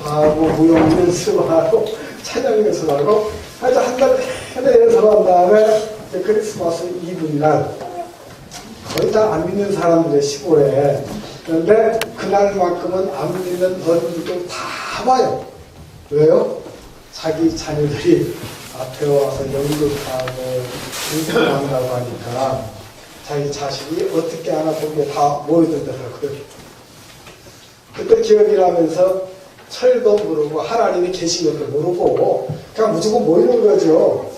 하고 무용 연습하고 찬양 연습하고 하여튼 한달 내내 연습한 다음에 크리스마스 이브날 거의 다 안 믿는 사람들의 시골에 그런데 그날만큼은 안 믿는 어른들도 다 와요. 왜요? 자기 자녀들이 앞에 와서 연극하고 인사한다고 하니까 자기 자식이 어떻게 하나 보기에 다 모여들더라고요. 그때 기억이 나면서 철도 모르고 하나님이 계신 것도 모르고 그냥 무조건 모이는 거죠.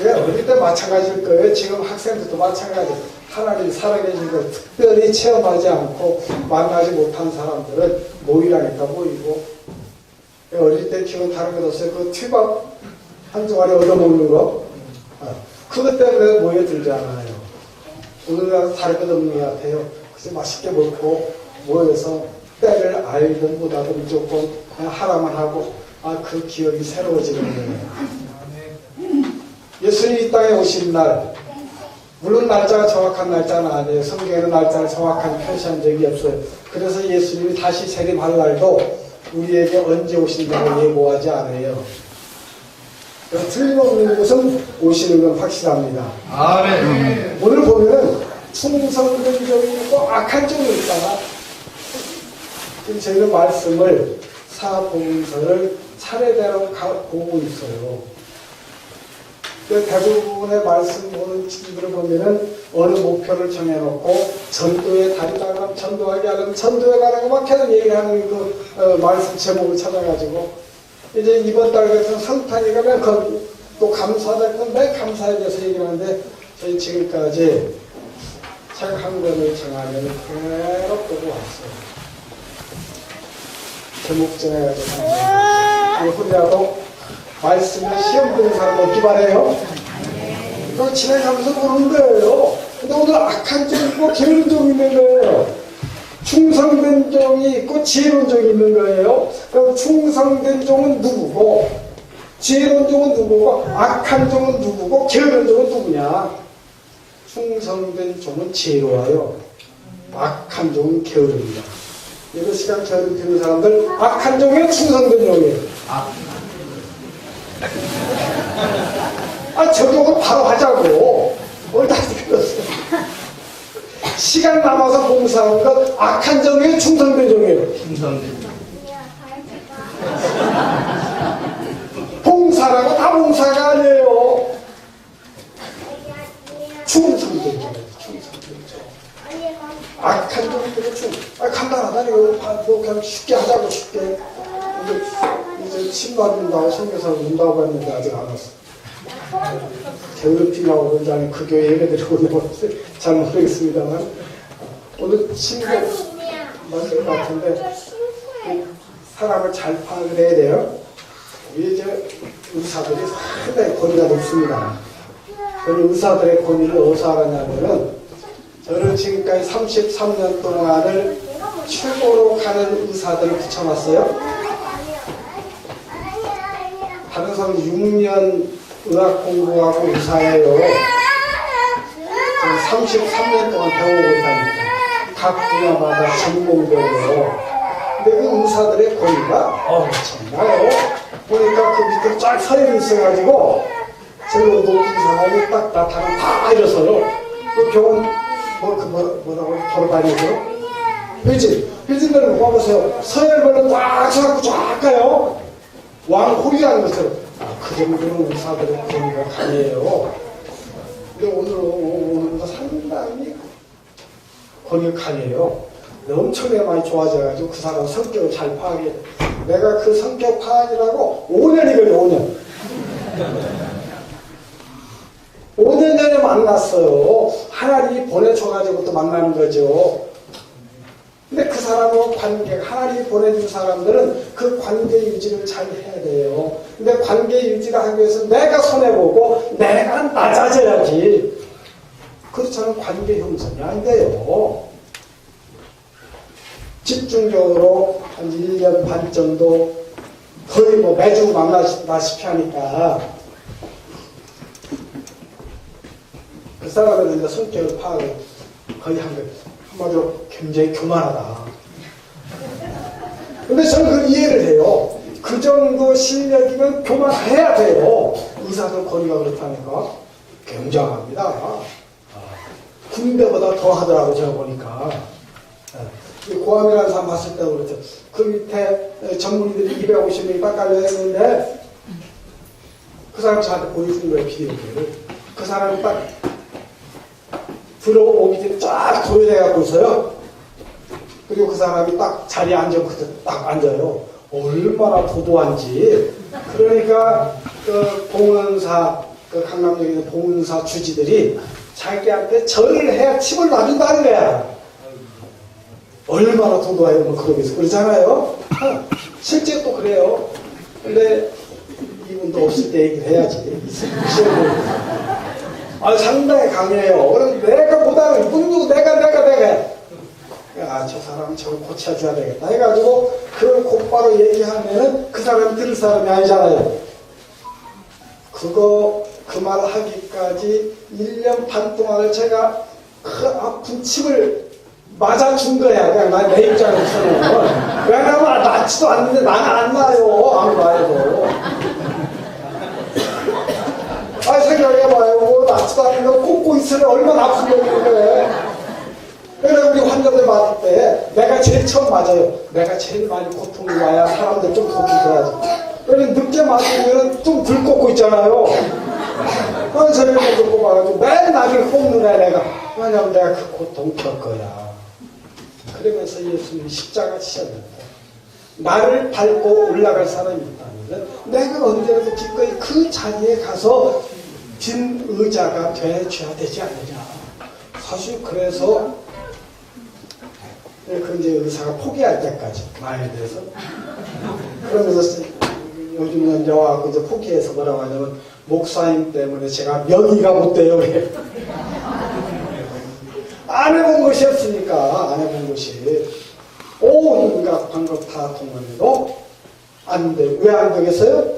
왜 어릴 때 마찬가지일 거예요. 지금 학생들도 마찬가지. 하나님 살아계신 걸 특별히 체험하지 않고 만나지 못한 사람들은 모이라니까 모이고 어릴 때 기억 다른 것 없어요. 그 튀밥 한 조각에 얻어먹는 거 아, 그것 때문에 모여들잖아요. 오늘날 다른 것 없는 것 같아요. 그래서 맛있게 먹고 모여서 때를 알든 못하든 무조건 하라만 하고 아 그 기억이 새로워지는 거예요. 예수님이 이 땅에 오신 날 물론 날짜가 정확한 날짜는 아니에요. 성경에는 날짜를 정확하게 표시한 적이 없어요. 그래서 예수님이 다시 세림할 날도 우리에게 언제 오신다고 예고하지 않아요. 그래서 틀림없는 것은 오시는 건 확실합니다. 아멘. 오늘 보면은 충성된 점이 있고 악한 점이 있다가 저희는 말씀을 사복음서를 차례대로 가- 보고 있어요. 그 대부분의 말씀 보는 친구들을 보면은 어느 목표를 정해놓고 전도에 다니다가 전도하게 하려면 전도에 거막 계속 얘기하는 그 어, 말씀 제목을 찾아가지고 이제 이번 달 같은 성탄이 가면 거기 또 감사하다 그매 감사에 대해서 얘기하는데 저희 지금까지 책 한 권을 정하면 계속 보고 왔어요. 제목 정해가지고 우리라도 말씀에 시험 드는 사람 없기 바래요. 그 진행하면서 보는 거예요. 근데 오늘 악한 점 있고 게으른 점 있는 거예요. 충성된 종이 있고 지혜로운 종이 있는 거예요. 그럼 충성된 종은 누구고 지혜로운 종은 누구고 악한 종은 누구고 게으른 종은 누구냐? 충성된 종은 지혜로워요. 악한 종은 게으릅니다. 이런 시간 저를 듣는 사람들 악한 종이에요, 충성된 종이에요. 아, 저 종은 바로 하자고. 오늘 다 들었어. 시간 남아서 봉사하는 건 악한 종이에요, 충성된 종이에요. 충성된. 봉사라고 다 봉사가 아니에요. 충성된 종이에요, 충성된 종. 악한 종들은 좀, 아, 간단하다. 이거 아, 뭐 그냥 쉽게 하자고 쉽게. 이제, 이제 신발운다고 생겨서 운다고 했는데 아직 안 왔어. 그런지 아니면 그 교회 예배드리고 오는지 잘 모르겠습니다만. 오늘 친구 맞을 것 같은데, 사람을 잘 파악을 해야 돼요. 이제 의사들이 상당히 권위가 높습니다. 저는 의사들의 권위를 어디서 알았냐면은, 저는 지금까지 33년 동안을 최고로 가는 의사들을 붙여놨어요. 다른 사람 6년 의학 공부하고 의사예요. 저는 33년 동안 배워오고 있다니까. 각 분야마다 전공적으로. 근데 그 의사들의 권위가 엄청나요. 보니까 그 밑에 쫙 서열이 있어가지고, 저희 높은 사람이 딱 나타나면 다 일어서요. 그 병원, 뭐, 그, 뭐, 뭐라고 돌아다니죠? 회진. 회진을 와보세요. 서열별로 쫙 서갖고 쫙 가요. 왕홀이라는 것처럼. 아, 그 정도는 의사들의 권위가 강해요. 근데 오늘 오는 거 상당히. 근데 엄청나게 많이 좋아져가지고 그 사람 성격을 잘 파악해. 내가 그 성격 파악이라고 5년이 걸려, 5년. 5년 전에 만났어요. 하나님이 보내줘가지고 또 만나는 거죠. 근데 그 사람과 관계, 하나님이 보내준 사람들은 그 관계 유지를 잘 해야 돼요. 근데 관계 유지를 하기 위해서 내가 손해보고 내가 낮아져야지. 그렇잖아요. 관계 형성이 안 돼요. 집중적으로 한 1년 반 정도 거의 뭐 매주 만나시피 하니까 그 사람의 이제 성격을 파악을 거의 한 거예요. 한마디로 굉장히 교만하다. 근데 저는 그걸 이해를 해요. 정도 실력이면 교만해야 돼요. 의사들 권위가 그렇다니까. 굉장합니다. 아, 군대보다 더 하더라고, 제가 보니까. 예. 이 고함이라는 사람 봤을 때도 그렇죠. 그 밑에 전문의들이 250명이 깔려 있는데, 그 사람 저한테 보여준 거예요, 비디오를. 그 사람이 딱 들어오기 전에 쫙 도열해갖고 있어요. 그리고 그 사람이 딱 자리에 앉아서 딱 앉아요. 얼마나 도도한지. 그러니까 그 봉은사, 그 강남역에 있는 봉은사 주지들이 자기한테 절을 해야 침을 놔준다는 거야. 얼마나 도도해요, 뭐 그러면서. 그러잖아요. 실제 또 그래요. 근데 이분도 없을 때 얘기를 해야지. 아, 상당히 강해요. 그럼 내가 보다는 누구 내가 내가 내가. 아, 저 사람 저걸 고쳐줘야 되겠다 해가지고 그걸 곧바로 얘기하면은 그 사람이 들을 사람이 아니잖아요. 그거 그 말 하기까지 1년 반 동안을 제가 그 아픈 침을 맞아준 거야. 그냥 난 내 입장에서는. 왜냐면 낫지도 않는데 나는 안 나요. 안 나요. 아, 않는데 꽂고 있으면 얼마나 아픈 거인데. 그래서 우리 환자들 맞을 때 내가 제일 처음 맞아요. 내가 제일 많이 고통이 와야 사람들 좀 고통 들어야지. 그래서 늦게 맞으면 좀덜 꽂고 있잖아요. 그래서 저녁에 먼저 꼽아가지고 맨 나중에 꼽는 애 내가. 왜냐면 내가 그 고통 겪 거야. 그러면서 예수님이 십자가 지셨는데 나를 밟고 올라갈 사람이 있다면 내가 언제라도 기꺼이 그 자리에 가서 진 의자가 되줘야 되지 않느냐. 사실 그래서 그 이제 의사가 포기할 때까지 말에 대해서 그러면서 이제 와서 이제 포기해서 뭐라고 하냐면 목사님 때문에 제가 명의가 못 돼요. 안 해본 것이 없으니까 안 해본 것이 온갖 방법 다 통과해도 안 돼. 왜 안 되겠어요?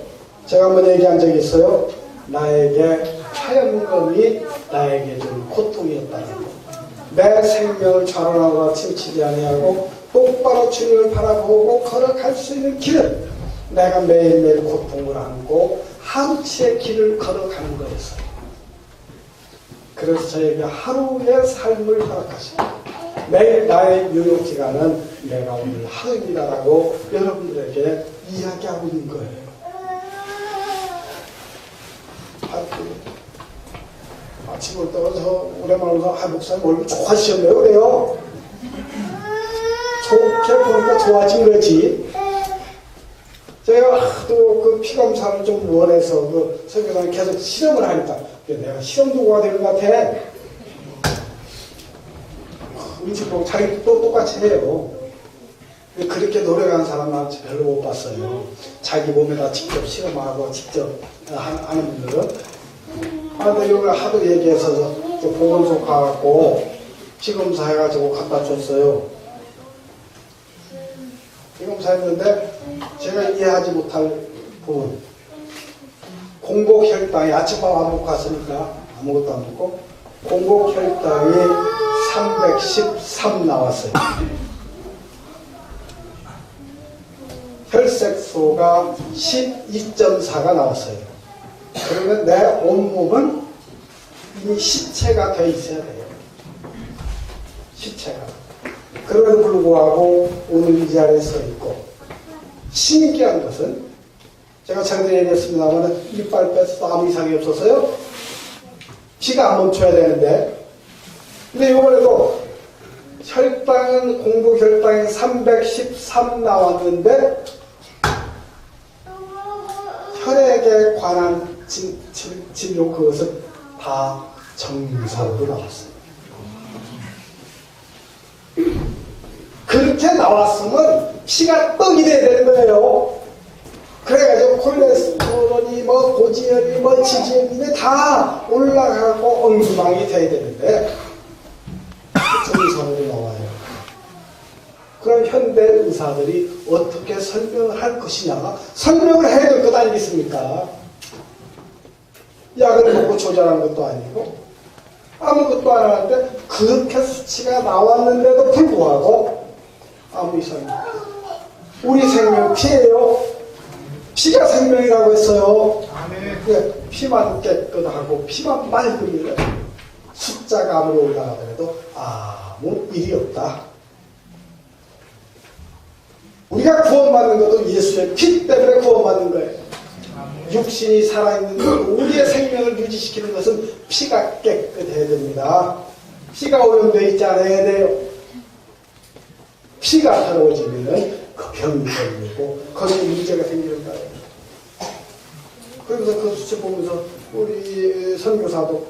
제가 한번 얘기한 적이 있어요. 나에게 하얀검이 나에게 준 고통이었다는 거. 내 생명을 좌론하고 치우치지 아니하고 똑바로 주님을 바라보고 걸어갈 수 있는 길은 내가 매일매일 고통을 안고 하루치의 길을 걸어가는 거였어요. 그래서 저에게 하루의 삶을 허락하시고 매일 나의 유효 기간은 내가 오늘 하루입니다라고 여러분들에게 이야기하고 있는 거예요. 아침을 떠서 오랜만에 서 아, 목사님 얼굴 좋아지셨네요. 그래요. 좋게 보니까 좋아진 거지. 제가 하도 그 피검사를 좀 원해서 그 설교사님 계속 실험을 하니까 내가 실험 도구가 되는 것 같아. 음식 보고 자기 또 똑같이 해요. 그렇게 노력하는 사람 은 별로 못 봤어요. 자기 몸에다 직접 실험하고 직접 하는 분들은. 아, 근데 이걸 하도 얘기해서 보건소 가갖고 피검사 해가지고 갖다 줬어요. 피검사 했는데 제가 이해하지 못할 부분. 공복혈당이 아침밥 안 먹고 갔으니까 아무것도 안 먹고 공복혈당이 313 나왔어요. 혈색소가 12.4가 나왔어요. 그러면 내 온몸은 이미 시체가 돼 있어야 돼요. 시체가. 그럼에도 불구하고 오늘 이 자리에 서 있고 신기한 것은 제가 전에 얘기했습니다만 이빨 뺐어 아무 이상이 없어서요. 피가 안 멈춰야 되는데 근데 이번에도 혈당은 공복 혈당이 313 나왔는데 혈액에 관한 진, 진, 진료 그것은 다 정상으로 나왔어요. 그렇게 나왔으면 피가 떡이 돼야 되는 거예요. 그래가지고 콜레스테롤이 뭐 고지혈이 뭐 지지혈이 다 올라가고 엉망이 돼야 되는데 정상으로 나와요. 그럼 현대 의사들이 어떻게 설명을 할 것이냐? 설명을 해야 될 것 아니겠습니까? 약을 먹고 조절한 것도 아니고 아무것도 안 하는데 그렇게 수치가 나왔는데도 불구하고 아무 이상이 우리 생명 피해요. 피가 생명이라고 했어요. 아멘. 그 피만 깨끗하고 피만 맑으면 숫자가 아무리 올라가더라도 아무 일이 없다. 우리가 구원받는 것도 예수의 피 때문에 구원받는 거예요. 육신이 살아있는 것, 우리의 생명을 유지시키는 것은 피가 깨끗해야 됩니다. 피가 오염되어 있지 않아야 돼요. 피가 더러워지면 그 병이 걸리고 거기에 문제가 생기는 거예요. 그러면서 그 수치 보면서 우리 선교사도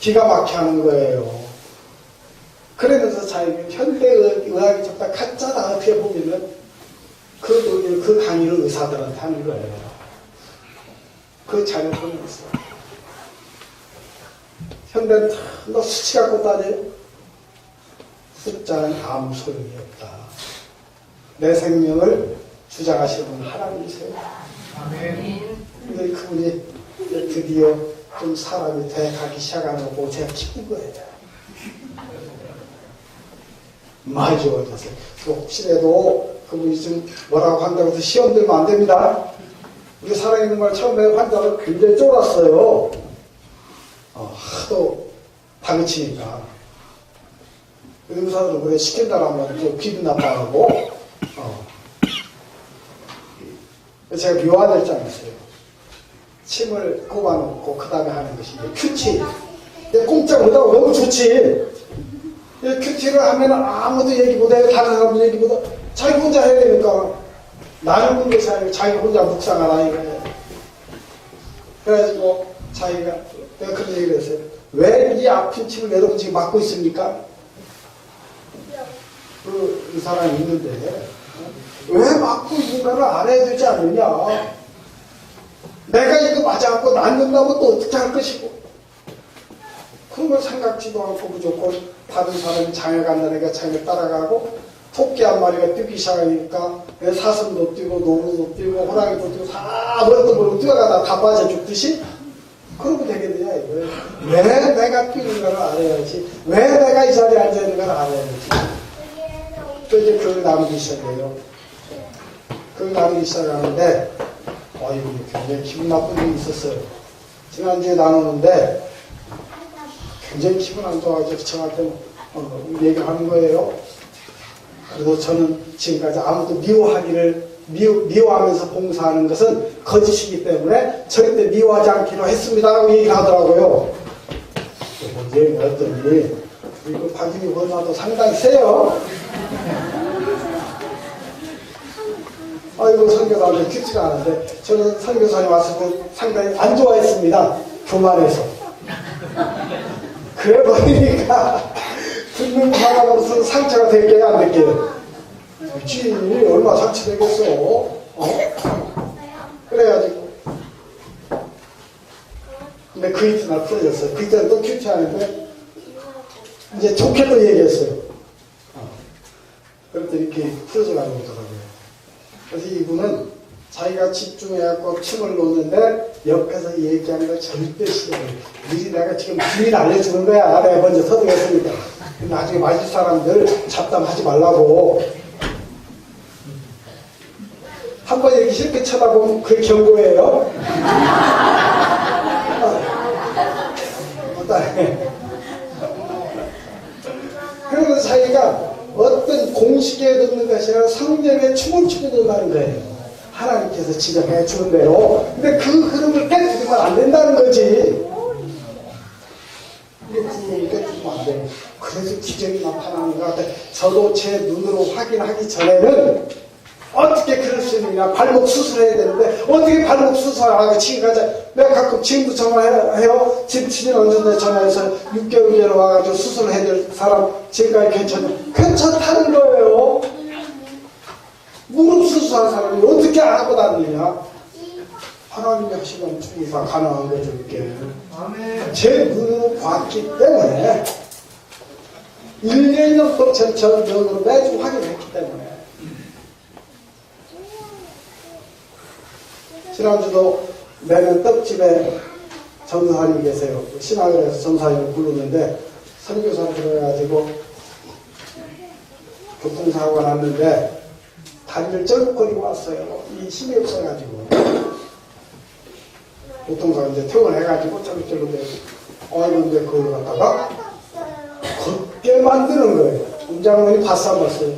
기가 막혀 하는 거예요. 그러면서 자기는 현대의학이 정말 가짜다 어떻게 보면은 그 그 강의를 의사들한테 하는 거예요. 그 자료 보면서. 현대는 너 수치 갖고 다녀? 숫자는 아무 소용이 없다. 내 생명을 주장하시는 분 하나님이세요. 아멘. 근데 그분이 드디어 좀 사람이 돼 가기 시작하는 거 보고 제가 기쁜 거예요. 많이 좋아졌어요. 그 혹시라도 그분이 좀 뭐라고 한다고 해서 시험 들면 안 됩니다. 우리 살아있는 말 처음에 환자를 굉장히 쫄았어요. 어, 하도 다그치니까. 의사들은 그래 시킨다라면 좀 기분 나빠하고, 어. 제가 묘화될 줄 알았어요. 침을 꼽아놓고 그 다음에 하는 것이 큐티. 공짜 못하고 너무 좋지. 이 큐티를 하면 아무도 얘기 못해요. 다른 사람도 얘기 못해. 자기 혼자 해야 되니까. 나는 문제가 아니고 자기 혼자 묵상하라 이거예요. 그래가지고 자기가 내가 그런 얘기를 했어요. 왜 이 아픈 침을 내놓고 지금 맞고 있습니까? 그, 이 사람이 있는데 왜 맞고 있는가를 알아야 되지 않느냐. 내가 이거 맞아갖고 낫는다면 또 어떻게 할 것이고. 그런 걸 생각지도 않고 무조건 다른 사람이 장에 간다니까 장에 따라가고 토끼 한 마리가 뛰기 시작하니까 내 사슴도 뛰고 노루도 뛰고 호랑이도 뛰고 다 뭐였던 걸로 뛰어가다 다 빠져 죽듯이 그러면 되겠느냐 이거예요. 왜 내가 뛰는가를 알아야지. 왜 내가 이 자리에 앉아 있는가를 알아야지. 또 이제 그걸 나누기 시작해요. 그걸 나누기 시작하는데 어이구 굉장히 기분 나쁜 일이 있었어요. 지난주에 나누는데 굉장히 기분 안 좋아가지고 저한테 어, 얘기하는 거예요. 그래서 저는 지금까지 아무도 미워하기를 미워, 미워 하면서 봉사하는 것은 거짓이기 때문에 절대 미워하지 않기로 했습니다라고 얘기를 하더라고요. 언제 어떤 그리고 박인희 권사도 상당히 세요. 아이고 선교사님 큐티가 않은데 저는 선교사님 왔을 때 상당히 안 좋아했습니다. 교만해서. 그래 보니까 듣는 사람으로서 상처가 될게요? 안 될게요? 그치. 얼마 상처되겠어? 어? 그래가지고 근데 그 이튿날 풀어졌어요. 그 이튿날 또 큐티하는데 이제 좋게 또 얘기했어요. 어. 그랬더니 이렇게 풀어져 가는 거더라고요 그래서 이분은 자기가 집중해갖고 춤을 놓는데 옆에서 얘기하는 거 절대 싫어요. 미리 내가 지금 비밀 알려주는 거야. 내가 먼저 서두겠으니까. 나중에 맞을 사람들 잡담하지 말라고. 한 번 이렇게 이렇게 쳐다보면 그게 경고예요. 어떠해? 그러면서 자기가 어떤 공식에 넣는 것이 아니라 성령의 춤을 추고 넣는다는 거예요. 하나님께서 지정해 주는 대로. 근데 그 흐름을 깨뜨리면 안 된다는 거지. 이게 부모님 깨뜨리면 안 돼. 그래서 기적이 나타나는 것 같아. 저도 제 눈으로 확인하기 전에는 어떻게 그럴 수 있느냐. 발목 수술해야 되는데 어떻게 발목 수술하고 지금까지 내가 가끔 지금도 전화해요. 지금 치질 언제 전화해서 6개월 전에 와가지고 수술해야 될 사람 지금까지 괜찮아. 괜찮다는 거예요. 무릎 수술한 사람이 어떻게 안 하고 다니냐? 하나님이 하시면 충이가 가능한 거죠, 이게. 제 눈으로 봤기 때문에 1년 넘도록 제 눈으로 매주 확인했기 때문에 지난주도 매년 떡집에 전사님 계세요. 신학을 해서 전사님을 부르는데 선교사 들어가지고 교통사고가 났는데 다리를 쩔거리고 왔어요. 이 힘이 없어가지고. 보통가 이제 퇴원해가지고 쩔쩔로 돼. 어이구, 이제 그걸 갖다가 걷게 만드는 거예요. 운장원이 봤어, 안 봤어요?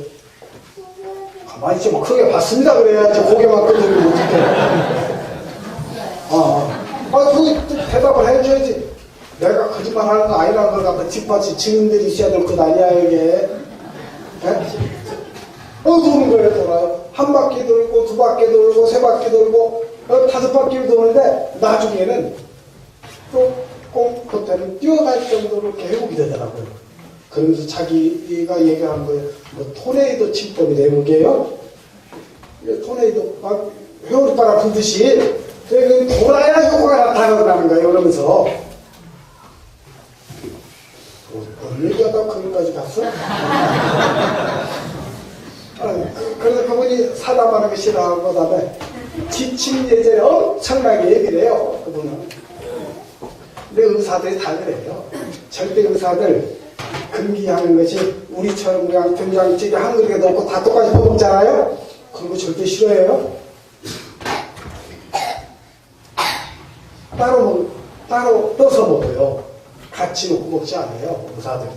가만히 좀 크게 봤습니다. 그래야지 고개만 끄덕이면 어떡해. 아, 아, 그게 또 대답을 해줘야지. 내가 거짓말 하는 거 아니라는 걸 갖다 뒷받침 증인들이 있어야 될 것 아니야, 이게. 예? 어, 도는 거예요, 돌아요. 한 바퀴 돌고, 두 바퀴 돌고, 세 바퀴 돌고, 어, 다섯 바퀴를 도는데, 나중에는 조금, 그때는 뛰어갈 정도로 개국이 되더라고요. 그러면서 자기가 얘기한 거예요. 뭐, 토네이도 침법이 내목이에요. 이게 토네이도, 막, 회오리바람 불듯이, 그 돌아야 효과가 나타나는 거예요, 그러면서. 뭔 얘기하다 거기까지 갔어? 그- 그래서 그분이 사담하는 거 싫어하고 그다음에 지침 예제를 엄청나게 얘기를 해요 그분은. 근데 의사들이 다 그래요. 절대 의사들 금기하는 것이 우리처럼 그냥 된장찌개 한 그릇에 넣고 다 똑같이 먹잖아요? 그런 거 절대 싫어해요. 따로 먹, 따로 떠서 먹어요 같이 놓고 먹지 않아요 의사들은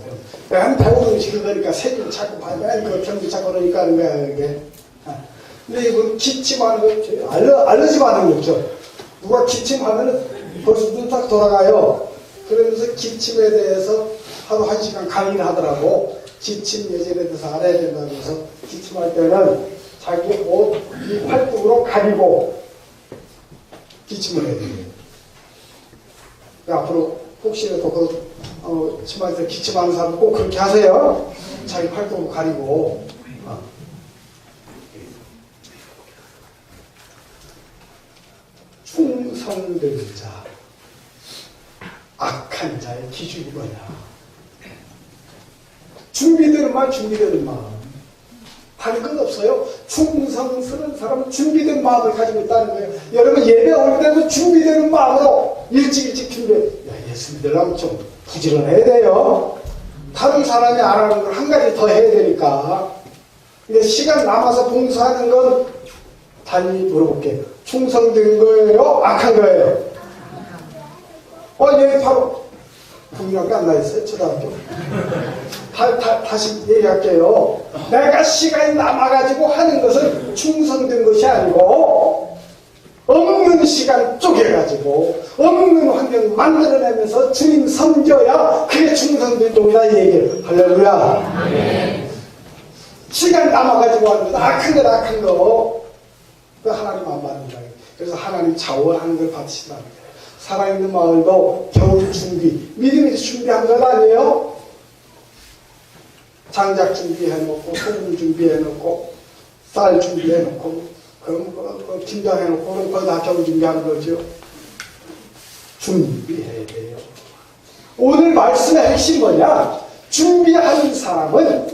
한 배운 음식을 그러니까 색을 자꾸 봐야 이거 경기 자꾸 그러니까 하는 거야 이게. 아. 근데 이건 기침하는 거 알러, 알러지 받는 거죠. 누가 기침하면은 벌써 눈 딱 돌아가요. 그러면서 기침에 대해서 하루 한 시간 강의를 하더라고. 기침 예절에 대해서 알아야 된다고 해서 기침할 때는 자기 옷 이 팔뚝으로 가리고 기침을 해야 돼요. 앞으로 혹시라도 그, 어, 치마에서 기침하는 사람 꼭 그렇게 하세요. 자기 팔뚝을 가리고. 어. 충성된 자, 악한 자의 기준이 뭐냐. 준비되는 말, 준비되는 마음. 다른 건 없어요. 충성스러운 사람은 준비된 마음을 가지고 있다는 거예요. 여러분 예배 올 때도 준비되는 마음으로 일찍 일찍 준비해. 야, 예수 믿으려면 좀 부지런해야 돼요. 다른 사람이 안 하는 걸 한 가지 더 해야 되니까. 근데 시간 남아서 봉사하는 건 단히 물어볼게요. 충성된 거예요? 악한 거예요? 어, 여기 바로 국민학교 안 나있어요? 초등학교. 다, 다, 다시 얘기할게요. 내가 시간이 남아가지고 하는 것은 충성된 것이 아니고, 없는 시간 쪼개가지고, 없는 환경 만들어내면서 주님 섬겨야 그게 충성된 쪽이다, 이 얘기를. 할렐루야. 시간 남아가지고 하는 것, 악한 것, 악한 거. 그 하나님 안 받는다. 그래서 하나님 자원하는 걸 받으시다. 살아있는 마을도 겨울 준비, 미리미리 준비한 것 아니에요? 장작 준비해놓고, 소금 준비해놓고, 쌀 준비해놓고, 그럼 그, 그 김장해놓고, 그럼 거의 다 겨울 준비한 거죠. 준비해야 돼요. 오늘 말씀의 핵심 뭐냐? 준비하는 사람은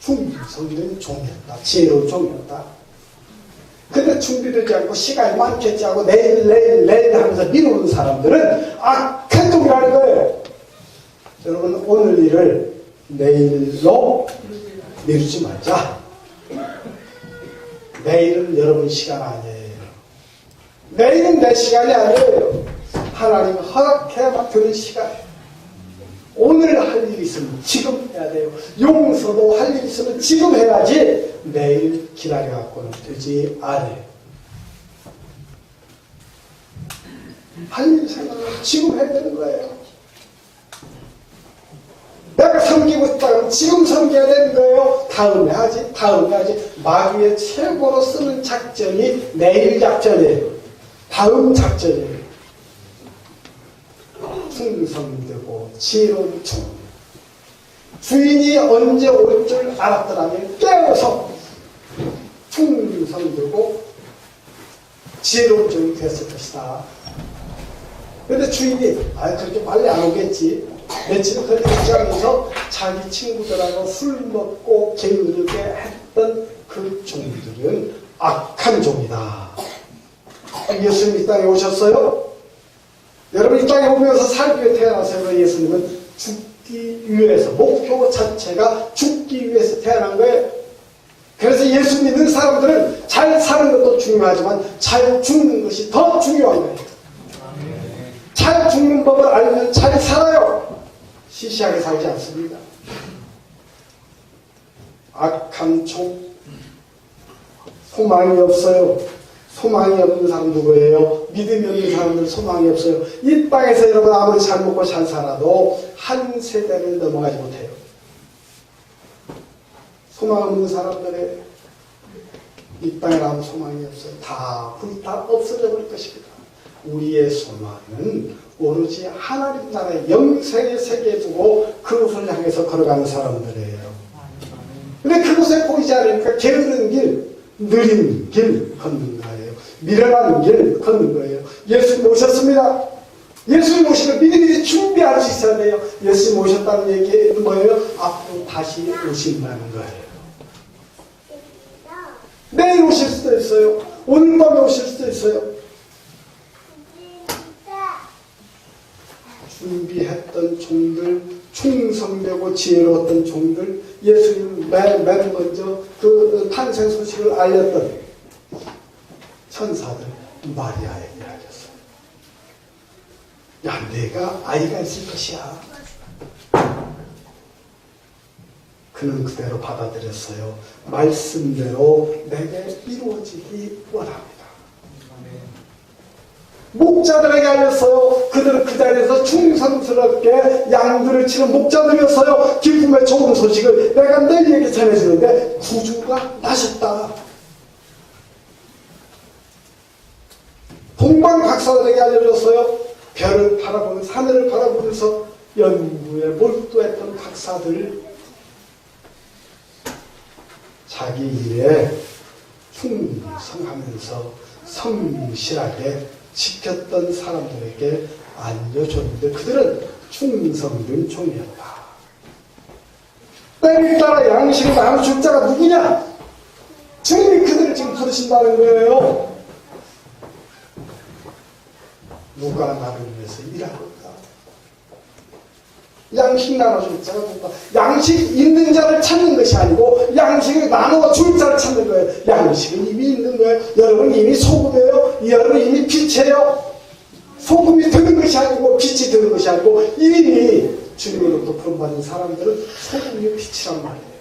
충성된 종이었다. 지혜로운 종이었다. 근데 준비되지 않고 시간이 많겠지 하고 내일 내일 내일 하면서 미루는 사람들은 악한 종이라는 거예요. 여러분 오늘 일을 내일로 미루지 말자. 내일은 여러분 시간 아니에요. 내일은 내 시간이 아니에요. 하나님 허락해야만 되는 시간이에요. 오늘 할 일이 있으면 지금 해야 돼요. 용서도 할 일이 있으면 지금 해야지 내일 기다려갖고는 되지 않아요. 할 일 생각은 지금 해야 되는 거예요. 내가 섬기고 그러면 지금 섬겨야 되는 거예요. 다음에 하지, 다음에 하지. 마귀의 최고로 쓰는 작전이 내일 작전이에요. 다음 작전이에요. 충성되고 지혜로운 종. 주인이 언제 올 줄 알았더라면 깨워서 충성되고 지혜로운 종이 됐을 것이다. 근데 주인이 아 그렇게 빨리 안 오겠지. 며칠 그 입장에서 자기 친구들하고 술 먹고 게으르게 했던 그 종들은 악한 종이다. 예수님 이 땅에 오셨어요? 여러분 이 땅에 오면서 살기 위해 태어나서요. 예수님은 죽기 위해서 목표 자체가 죽기 위해서 태어난 거예요. 그래서 예수 믿는 사람들은 잘 사는 것도 중요하지만 잘 죽는 것이 더 중요한 거예요. 잘 죽는 법을 알면 잘 살아요. 시시하게 살지 않습니다. 악한 총, 소망이 없어요. 소망이 없는 사람 누구예요? 믿음이 없는 사람들 소망이 없어요. 이 땅에서 여러분 아무리 잘 먹고 잘 살아도 한 세대를 넘어가지 못해요. 소망 없는 사람들의 이 땅에 아무 소망이 없어요. 다 불타 없어져 버릴 것입니다. 우리의 소망은 오로지 하나님 나라의 영생의 세계에 두고 그것을 향해서 걸어가는 사람들이에요. 근데 그곳에 보이지 않으니까 게으른 길, 느린 길 걷는 거예요. 미련한 길 걷는 거예요. 예수님 오셨습니다. 예수님 오시면 미리미리 준비할 수 있어야 돼요. 예수님 오셨다는 얘기는 뭐예요? 앞으로 다시 오신다는 거예요. 내일 오실 수도 있어요. 오늘 밤에 오실 수도 있어요. 준비했던 종들, 충성되고 지혜로웠던 종들, 예수님 맨, 맨 먼저 그 탄생 소식을 알렸던 천사들 마리아에게 알렸어요. 야, 내가 아이가 있을 것이야. 그는 그대로 받아들였어요. 말씀대로 내게 이루어지기 원합니다. 목자들에게 알렸어요. 그들은 그 자리에서 충성스럽게 양들을 치는 목자들이었어요. 기쁨의 좋은 소식을 내가 너희에게 전해주는데 구주가 나셨다. 동방 박사들에게 알려줬어요. 별을 바라보면서 하늘을 바라보면서 연구에 몰두했던 박사들 자기 일에 충성하면서 성실하게 지켰던 사람들에게 알려줬는데 그들은 충성된 종이었다. 때를 따라 양식을 나눠줄 자가 누구냐? 주님이 그들을 지금 부르신다는 거예요. 누가 나를 위해서 일하는가? 양식 나눠줄 자가 누가? 양식 있는 자를 찾는 것이 아니고 양식을 나눠 줄 자를 찾는 거예요. 양식은 이미 있는 거예요. 여러분 이미 소금이에요. 여러분 이미 빛이에요. 소금이 드는 것이 아니고 빛이 드는 것이 아니고 이미 주님으로부터 부름받은 사람들은 소금이 빛이란 말이에요.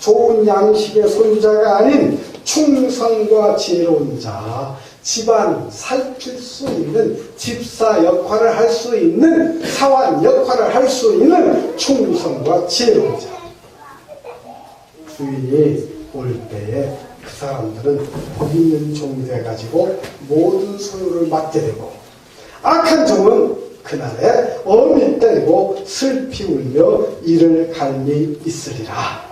좋은 양식의 소유자가 아닌 충성과 지혜로운 자, 집안 살필 수 있는 집사 역할을 할 수 있는 사원 역할을 할 수 있는 충성과 지혜로운 자. 주인이 올 때에 그 사람들은 복 있는 종이 돼가지고 모든 소유를 맡게 되고 악한 종은 그날에 어미 때리고 슬피 울며 이를 갈미 있으리라.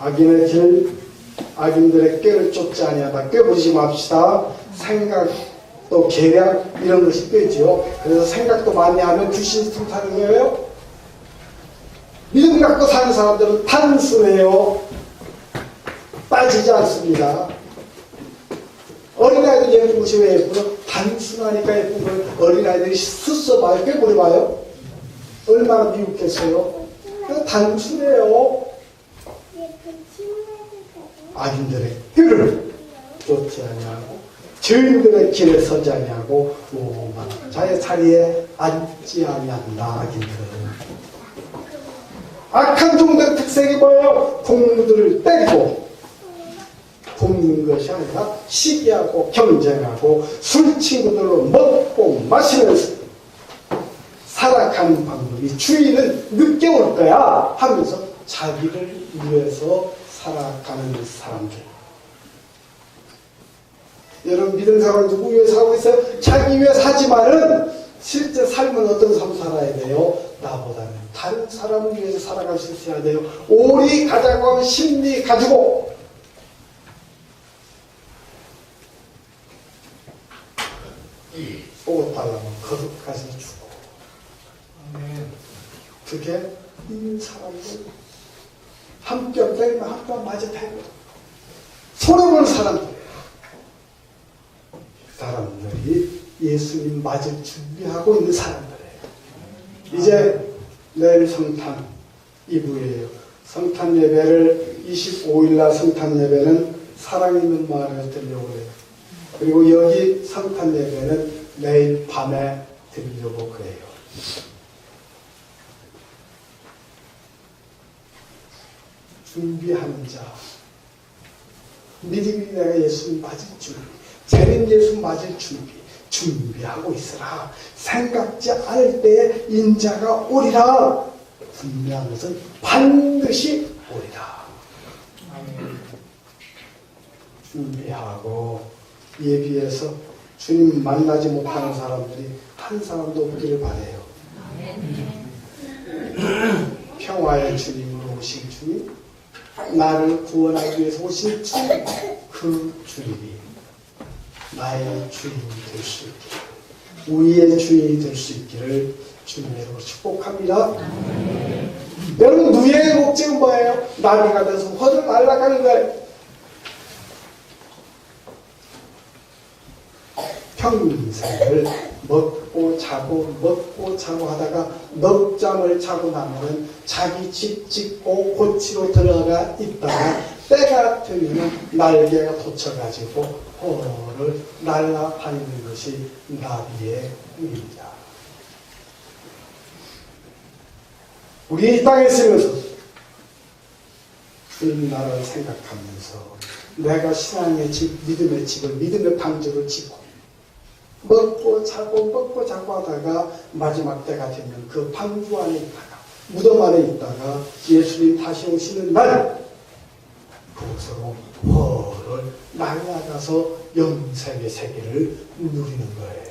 악인의 길, 악인들의 꾀를 쫓지 아니하다. 꾀부리지 맙시다. 생각, 또 계략, 이런 것이 꾀지요. 그래서 생각도 많이 하면 귀신 틈타는 거예요. 믿음 갖고 사는 사람들은 단순해요. 빠지지 않습니다. 어린아이들 예쁜 것이 왜 예쁘죠? 단순하니까 예쁜 거예요. 어린아이들이 스스로 봐요. 꾀부리 봐요. 얼마나. 그냥 단순해요. 악인들의 꾀를 쫓지 아니하고 죄인들의 길에 서지 아니하고 자의 자리에 앉지 아니한다 악인들은 악한 종들의 특색이 뭐예요? 공무들을 때리고 굶는 것이 아니라 시기하고 경쟁하고 술 친구들로 먹고 마시면서 살아가는 방법이 주인은 늦게 올 거야 하면서 자기를 위해서 살아가는 사람들. 여러분 믿음 사람 누구 위해 살고 있어요? 자기 위해 사지만은 실제 삶은 어떤 삶 살아야 돼요? 나보다는 다른 사람을 위해서 살아갈 수 있어야 돼요. 오리 가자고 심리 가지고 쏘고 달라면 거듭까지 주고 그게 이 사람들 한뼘 때리면 한뼘 맞아 패고 손해보는 사람들이에요. 그 사람들이 예수님 맞을 준비하고 있는 사람들이에요. 이제 내일 성탄 2부예요. 성탄 예배를 25일날 성탄 예배는 사랑 있는 마을에서 드리려고 해요. 그리고 여기 성탄 예배는 내일 밤에 드리려고 그래요. 준비하는 자. 미리 내가 예수 맞을 준비. 재림 예수 맞을 준비. 준비하고 있으라. 생각지 않을 때에 인자가 오리라. 분명한 것은 반드시 오리라. 준비하고 예비해서 주님 만나지 못하는 사람들이 한 사람도 없기를 바래요. 평화의 주님으로 오신 주님, 나를 구원하기 위해서 오신 주님, 그 주님이 나의 주인이 될 수 있기를, 우리의 주인이 될 수 있기를 주님으로 축복합니다. 여러분, 누의 목적은 뭐예요? 나비가 돼서 허들 날아가는 거예요. 평생을 먹고 자고 먹고 자고 하다가 넉 잠을 자고 나면은 자기 집 짓고 고치로 들어가 있다가 때가 되면 날개가 돋쳐가지고 호를 날아다니는 것이 나비의 꿈입니다. 우리 이 땅에 있으면서 주님 나라를 생각하면서 내가 신앙의 집, 믿음의 집을, 믿음의 방주를 짓고 먹고 자고 먹고 자고 하다가 마지막 때가 되면 그 방주 안에 있다가 무덤 안에 있다가 예수님 다시 오시는 날 그곳으로 허를 날아가서 영생의 세계를 누리는 거예요.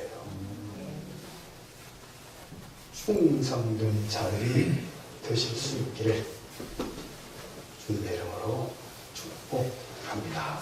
충성된 자들이 되실 수 있기를 주님의 이름으로 축복합니다.